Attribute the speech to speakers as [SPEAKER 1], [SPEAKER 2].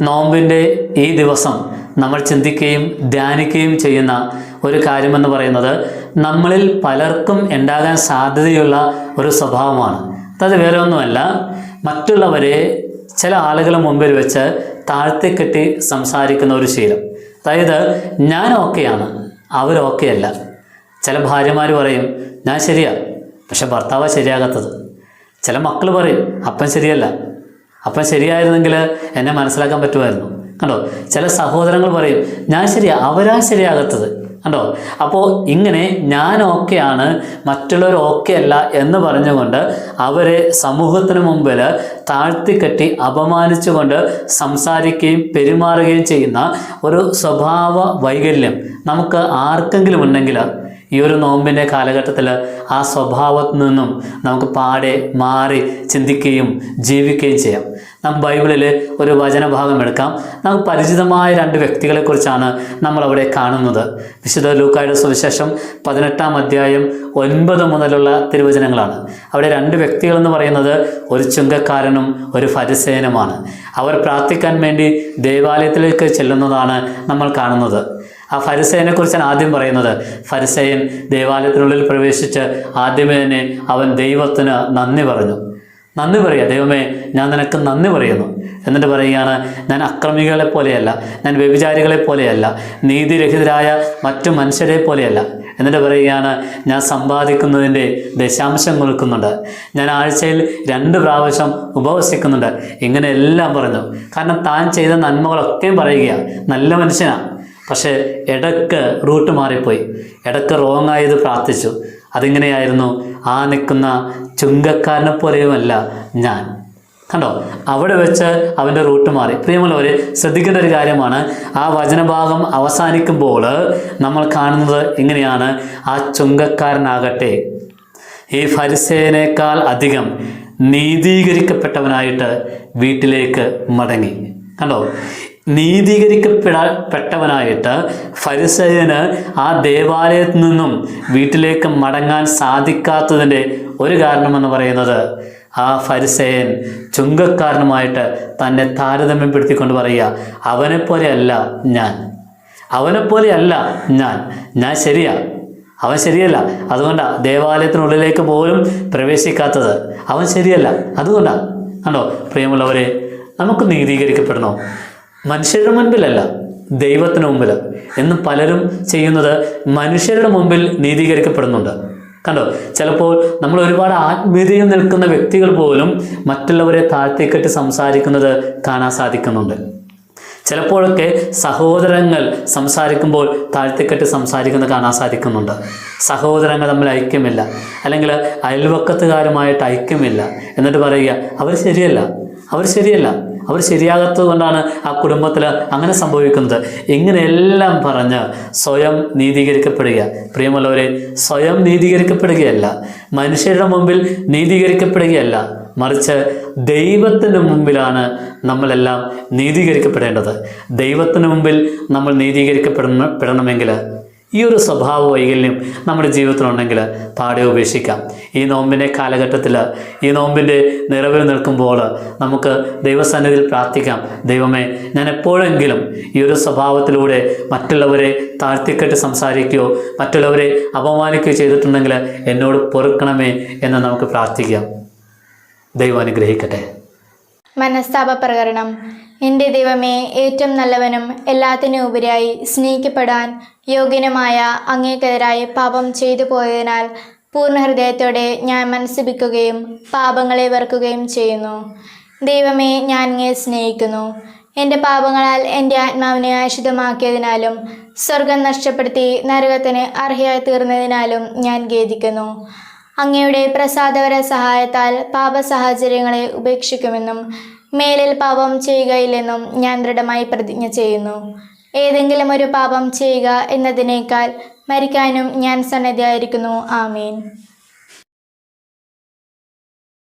[SPEAKER 1] നോമ്പിന്റെ ഈ ദിവസം നമ്മൾ ചിന്തിക്കുകയും ധ്യാനിക്കുകയും ചെയ്യുന്ന ഒരു കാര്യമെന്ന് പറയുന്നത് നമ്മളിൽ പലർക്കും ഉണ്ടാകാൻ സാധ്യതയുള്ള ഒരു സ്വഭാവമാണ്. അതായത് വേറെ ഒന്നുമല്ല. മറ്റുള്ളവരെ ചില ആളുകളെ മുമ്പിൽ വെച്ച് താഴ്ത്തിക്കെട്ടി സംസാരിക്കുന്ന ഒരു ശീലം. അതായത് ഞാൻ ഓക്കെയാണ് അവരൊക്കെയല്ല ചില ഭാര്യമാർ പറയും ഞാൻ ശരിയാ പക്ഷെ ഭർത്താവ് ശരിയാകാത്തത്. ചില മക്കൾ പറയും അപ്പൻ ശരിയല്ല. അപ്പം ശരിയായിരുന്നെങ്കിൽ എന്നെ മനസ്സിലാക്കാൻ പറ്റുമായിരുന്നു. കണ്ടോ? ചില സഹോദരങ്ങൾ പറയും ഞാൻ ശരിയാ അവരാ ശരിയാകത്തത്. കണ്ടോ? അപ്പോൾ ഇങ്ങനെ ഞാൻ ഓക്കെയാണ് മറ്റുള്ളവർ ഓക്കെ അല്ല എന്ന് പറഞ്ഞുകൊണ്ട് അവരെ സമൂഹത്തിന് മുമ്പിൽ താഴ്ത്തിക്കെട്ടി അപമാനിച്ചുകൊണ്ട് സംസാരിക്കുകയും പെരുമാറുകയും ചെയ്യുന്ന ഒരു സ്വഭാവ വൈകല്യം നമുക്ക് ആർക്കെങ്കിലും ഉണ്ടെങ്കിൽ ഈ ഒരു നോമ്പിന്റെ കാലഘട്ടത്തിൽ ആ സ്വഭാവത്തിൽ നിന്നും നമുക്ക് പാടെ മാറി ചിന്തിക്കുകയും ജീവിക്കുകയും ചെയ്യാം. നമുക്ക് ബൈബിളിൽ ഒരു വചനഭാഗം എടുക്കാം. നമുക്ക് പരിചിതമായ രണ്ട് വ്യക്തികളെക്കുറിച്ചാണ് നമ്മളവിടെ കാണുന്നത്. വിശുദ്ധ ലൂക്കായുടെ സുവിശേഷം പതിനെട്ടാം അധ്യായം ഒൻപത് മുതലുള്ള തിരുവചനങ്ങളാണ്. അവിടെ രണ്ട് വ്യക്തികളെന്ന് പറയുന്നത് ഒരു ചുങ്കക്കാരനും ഒരു ഫരിസേനുമാണ്. അവർ പ്രാർത്ഥിക്കാൻ വേണ്ടി ദേവാലയത്തിലേക്ക് ചെല്ലുന്നതാണ് നമ്മൾ കാണുന്നത്. ആ ഫരിസേനെ കുറിച്ചാണ് ആദ്യം പറയുന്നത്. ഫരിസയൻ ദേവാലയത്തിനുള്ളിൽ പ്രവേശിച്ച് ആദ്യമേ തന്നെ അവൻ ദൈവത്തിന് നന്ദി പറഞ്ഞു. നന്ദി പറയുക ദൈവമേ ഞാൻ നിനക്ക് നന്ദി പറയുന്നു. എന്നിട്ട് പറയുകയാണ് ഞാൻ അക്രമികളെ പോലെയല്ല ഞാൻ വ്യഭിചാരികളെ പോലെയല്ല നീതിരഹിതരായ മറ്റു മനുഷ്യരെ പോലെയല്ല. എന്നിട്ട് പറയുകയാണ് ഞാൻ സമ്പാദിക്കുന്നതിന്റെ ദശാംശം കൊടുക്കുന്നുണ്ട് ഞാൻ ആഴ്ചയിൽ രണ്ട് പ്രാവശ്യം ഉപവസിക്കുന്നുണ്ട്. ഇങ്ങനെ എല്ലാം പറഞ്ഞു. കാരണം താൻ ചെയ്ത നന്മകളൊക്കെയും പറയുകയാണ് നല്ല മനുഷ്യനാണ് പക്ഷേ ഇടയ്ക്ക് റൂട്ട് മാറിപ്പോയി. ഇടയ്ക്ക് റോങ് ആയത് പ്രാർത്ഥിച്ചു. അതിങ്ങനെയായിരുന്നു ആ നിൽക്കുന്ന ചുങ്കക്കാരനെ പോലെയുമല്ല ഞാൻ. കണ്ടോ? അവിടെ വെച്ച് അവന്റെ റൂട്ട് മാറി. പ്രിയമുള്ളവർ ശ്രദ്ധിക്കേണ്ട ഒരു കാര്യമാണ്. ആ വചനഭാഗം അവസാനിക്കുമ്പോൾ നമ്മൾ കാണുന്നത് ഇങ്ങനെയാണ്. ആ ചുങ്കക്കാരനാകട്ടെ. ഈ ഫരിസേനേക്കാൾ അധികം നീതീകരിക്കപ്പെട്ടവനായിട്ട് വീട്ടിലേക്ക് മടങ്ങി. കണ്ടോ? നീതീകരിക്കപ്പെടപ്പെട്ടവനായിട്ട് ഫരിസയന് ആ ദേവാലയത്തിൽ നിന്നും വീട്ടിലേക്ക് മടങ്ങാൻ സാധിക്കാത്തതിന്റെ ഒരു കാരണമെന്ന് പറയുന്നത് ആ ഫരിസയൻ ചുങ്കക്കാരനുമായിട്ട് തന്നെ താരതമ്യപ്പെടുത്തിക്കൊണ്ട് പറയുക അവനെപ്പോലെയല്ല ഞാൻ. അവനെപ്പോലെയല്ല ഞാൻ. ഞാൻ ശരിയാ. അവൻ ശരിയല്ല. അതുകൊണ്ടാണ് ദേവാലയത്തിനുള്ളിലേക്ക് പോലും പ്രവേശിക്കാത്തത്. അവൻ ശരിയല്ല. അതുകൊണ്ടാണ് കണ്ടോ? പ്രിയമുള്ളവരെ നമുക്ക് നീതീകരിക്കപ്പെടണോ? മനുഷ്യരുടെ മുൻപിലല്ല ദൈവത്തിന് മുമ്പിൽ എന്ന് പലരും ചെയ്യുന്നത് മനുഷ്യരുടെ മുമ്പിൽ നീതീകരിക്കപ്പെടുന്നുണ്ട്. കണ്ടോ? ചിലപ്പോൾ നമ്മൾ ഒരുപാട് ആത്മീയതയിൽ നിൽക്കുന്ന വ്യക്തികൾ പോലും മറ്റുള്ളവരെ താഴ്ത്തിക്കെട്ടി സംസാരിക്കുന്നത് കാണാൻ സാധിക്കുന്നുണ്ട്. ചിലപ്പോഴൊക്കെ സഹോദരങ്ങൾ സംസാരിക്കുമ്പോൾ താഴ്ത്തിക്കെട്ടി സംസാരിക്കുന്നത് കാണാൻ സാധിക്കുന്നുണ്ട്. സഹോദരങ്ങൾ തമ്മിൽ ഐക്യമില്ല. അല്ലെങ്കിൽ അയൽവക്കത്തുകാരുമായിട്ട് ഐക്യമില്ല. എന്നിട്ട് പറയുക അവർ ശരിയല്ല. അവർ ശരിയല്ല. അവർ ശരിയാകാത്തത് കൊണ്ടാണ് ആ കുടുംബത്തിൽ അങ്ങനെ സംഭവിക്കുന്നത്. ഇങ്ങനെയെല്ലാം പറഞ്ഞ് സ്വയം നീതീകരിക്കപ്പെടുക. പ്രിയമുള്ളവരെ സ്വയം നീതീകരിക്കപ്പെടുകയല്ല. മനുഷ്യരുടെ മുമ്പിൽ നീതീകരിക്കപ്പെടുകയല്ല. മറിച്ച് ദൈവത്തിന് മുമ്പിലാണ് നമ്മളെല്ലാം നീതീകരിക്കപ്പെടേണ്ടത്. ദൈവത്തിന് മുമ്പിൽ നമ്മൾ നീതീകരിക്കപ്പെടണം പെടണമെങ്കിൽ ഈ ഒരു സ്വഭാവ വൈകല്യം നമ്മുടെ ജീവിതത്തിലുണ്ടെങ്കിൽ പാടെ ഉപേക്ഷിക്കാം. ഈ നോമ്പിന്റെ കാലഘട്ടത്തിൽ ഈ നോമ്പിന്റെ നിറവിൽ നിൽക്കുമ്പോൾ നമുക്ക് ദൈവസന്നിധിയിൽ പ്രാർത്ഥിക്കാം. ദൈവമേ ഞാൻ എപ്പോഴെങ്കിലും ഈ ഒരു സ്വഭാവത്തിലൂടെ മറ്റുള്ളവരെ താഴ്ത്തിക്കെട്ട് സംസാരിക്കുകയോ മറ്റുള്ളവരെ അപമാനിക്കുകയോ ചെയ്തിട്ടുണ്ടെങ്കിൽ എന്നോട് പൊറുക്കണമേ എന്ന് നമുക്ക് പ്രാർത്ഥിക്കാം. ദൈവം അനുഗ്രഹിക്കട്ടെ.
[SPEAKER 2] മനസ്താപ പ്രകരണം എന്റെ ദൈവമേ ഏറ്റവും നല്ലവനും എല്ലാത്തിനും ഉപരിയായി സ്നേഹിക്കപ്പെടാൻ യോഗ്യനുമായ അങ്ങേക്കെതിരായി പാപം ചെയ്തു പോയതിനാൽ പൂർണ ഹൃദയത്തോടെ ഞാൻ മനസ്സിപ്പിക്കുകയും പാപങ്ങളെ വെറുക്കുകയും ചെയ്യുന്നു. ദൈവമേ ഞാൻ അങ്ങേ സ്നേഹിക്കുന്നു. എന്റെ പാപങ്ങളാൽ എന്റെ ആത്മാവിനെ അശുദ്ധമാക്കിയതിനാലും സ്വർഗം നഷ്ടപ്പെടുത്തി നരകത്തിന് അർഹയായി തീർന്നതിനാലും ഞാൻ ഖേദിക്കുന്നു. അങ്ങയുടെ പ്രസാദവര സഹായത്താൽ പാപ സാഹചര്യങ്ങളെ ഉപേക്ഷിക്കുമെന്നും മേലിൽ പാപം ചെയ്യുകയില്ലെന്നും ഞാൻ ദൃഢമായി പ്രതിജ്ഞ ചെയ്യുന്നു. ഏതെങ്കിലും ഒരു പാപം ചെയ്യുക എന്നതിനേക്കാൾ മരിക്കാനും ഞാൻ സന്നദ്ധയായിരിക്കുന്നു. ആമീൻ.